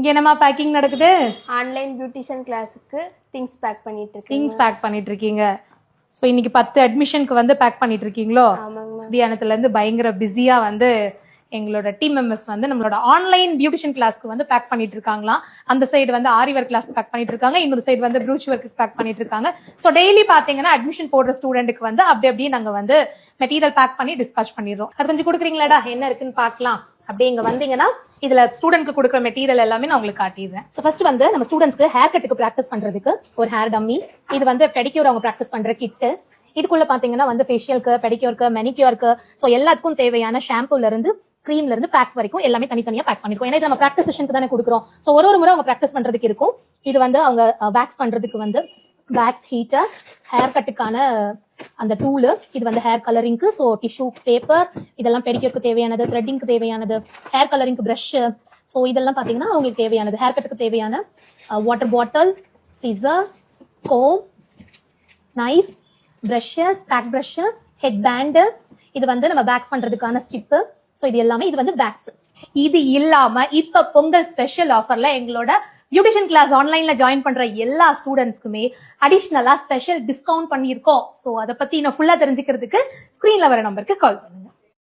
இங்க என்னமா பேக்கிங் நடக்குது? ஆன்லைன் பியூட்டிஷியன் கிளாஸுக்கு திங்ஸ் பேக் பண்ணிட்டு இருக்கேன் திங்ஸ் பேக் பண்ணிட்டு இருக்கீங்க. ஸோ இன்னைக்கு பத்து அட்மிஷனுக்கு வந்து பேக் பண்ணிட்டு இருக்கீங்களோ? மத்தியானத்துல இருந்து பயங்கர பிஸியா வந்து எங்களோட டீம் மெம்பர்ஸ் வந்து நம்மளோட ஆன்லைன் பியூட்டிஷியன் கிளாஸ்க்கு வந்து பேக் பண்ணிட்டு இருக்காங்களாம் அந்த சைடு வந்து ஆரி ஒர்க் கிளாஸ் பேக் பண்ணிட்டு இருக்காங்க. இன்னொரு சைடு வந்து ப்ரூச் ஒர்க் பேக் பண்ணிட்டு இருக்காங்க. ஸோ டெய்லி பாத்தீங்கன்னா அட்மிஷன் போடுற ஸ்டூடெண்ட்டுக்கு வந்து அப்படி அப்படியே நாங்க வந்து மெட்டீரியல் பேக் பண்ணி டிஸ்பேச் பண்ணிடுறோம். அது கொஞ்சம் கொடுக்குறீங்களாடா? என்ன இருக்குன்னு பார்க்கலாம் அப்படி இங்க வந்தீங்கன்னா இதுல ஸ்டூடெண்ட்க்கு கொடுக்குற மெட்டீரியல் எல்லாமே நான் உங்களுக்கு காட்டிடுறேன். ஸோ ஃபர்ஸ்ட் வந்து நம்ம ஸ்டூடெண்ட்ஸ்க்கு ஹேர் கட்டுக்கு ப்ராக்டிஸ் பண்றதுக்கு ஒரு ஹேர் டம்மி இது வந்து பெடிக்யூர் அவங்க ப்ராக்டிஸ் பண்ற கிட்டு இதுக்குள்ள பாத்தீங்கன்னா வந்து ஃபேஷியலுக்கு பெடிக்யூருக்கு மெனிக்யூருக்கு ஸோ எல்லாத்துக்கும் தேவையான ஷாம்பூல இருந்து கிரீம்ல இருந்து பேக் வரைக்கும் எல்லாமே தனித்தனியா பேக் பண்ணிருக்கோம். ஏன்னா இது நம்ம பிராக்டிஸ் செஷனுக்கு தானே கொடுக்குறோம். ஸோ ஒரு ஒரு முறை அவங்க ப்ராக்டிஸ் பண்றதுக்கு இருக்கும். இது வந்து அவங்க வேக்ஸ் பண்றதுக்கு வந்து வேக்ஸ் ஹீட்டர் ஹேர் கட்டுக்கான அந்த டூலு இது வந்து ஹேர் கலரிங்க்கு ஸோ டிஷ்யூ பேப்பர் இதெல்லாம் பெடிக்கிறதுக்கு தேவையானது த்ரெட்டிங்க்கு தேவையானது ஹேர் கலரிங்க்கு ப்ரஷ் ஸோ இதெல்லாம் பார்த்தீங்கன்னா அவங்களுக்கு தேவையானது. ஹேர் கட்டுக்கு தேவையான water bottle scissor comb knife brushes pack brush head band இது வந்து நம்ம பேக்ஸ் பண்ணுறதுக்கான ஸ்டிப்பு ஸோ இது எல்லாமே இது வந்து பேக்ஸ் இது இல்லாம இப்ப பொங்கல் ஸ்பெஷல் ஆஃபர்ல எங்களோட பியூட்டிஷியன் கிளாஸ் ஆன்லைன்ல ஜாயின் பண்ற எல்லா ஸ்டூடெண்ட்ஸ்க்குமே அடிஷ்னலா ஸ்பெஷல் டிஸ்கவுண்ட் பண்ணியிருக்கோம். ஸோ அதை பத்தி இன்னும் ஃபுல்லா தெரிஞ்சுக்கிறதுக்கு ஸ்கிரீன்ல வர நம்பருக்கு கால் பண்ணுங்க.